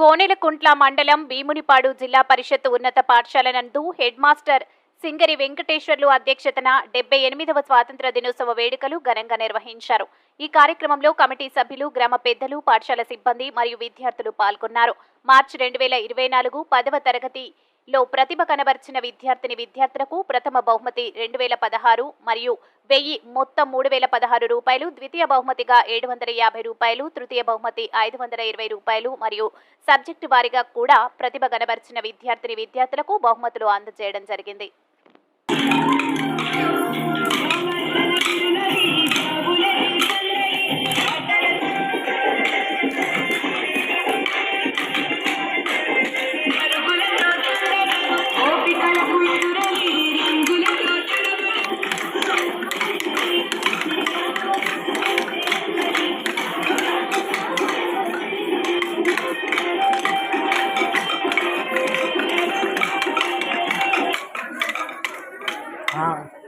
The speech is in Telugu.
కోనెలకుంట్ల మండలం భీమునిపాడు జిల్లా పరిషత్ ఉన్నత పాఠశాల నందు హెడ్ మాస్టర్ సింగరి వెంకటేశ్వర్లు అధ్యక్షతన డెబ్బై ఎనిమిదవ స్వాతంత్ర దినోత్సవ వేడుకలు ఘనంగా నిర్వహించారు. ఈ కార్యక్రమంలో కమిటీ సభ్యులు గ్రామ పెద్దలు పాఠశాల సిబ్బంది మరియు విద్యార్థులు పాల్గొన్నారు. మార్చి రెండు వేల ఇరవై నాలుగు పదవ తరగతిలో ప్రతిభ కనబర్చిన విద్యార్థిని విద్యార్థులకు ప్రథమ బహుమతి రెండు వేల పదహారు మరియు వెయ్యి మొత్తం మూడు వేల పదహారు రూపాయలు ద్వితీయ బహుమతిగా ఏడు వందల యాభై రూపాయలు తృతీయ బహుమతి ఐదు వందల ఇరవై రూపాయలు మరియు సబ్జెక్టు వారీగా కూడా ప్రతిభ కనబరిచిన విద్యార్థిని విద్యార్థులకు బహుమతులు అందజేయడం జరిగింది. 啊。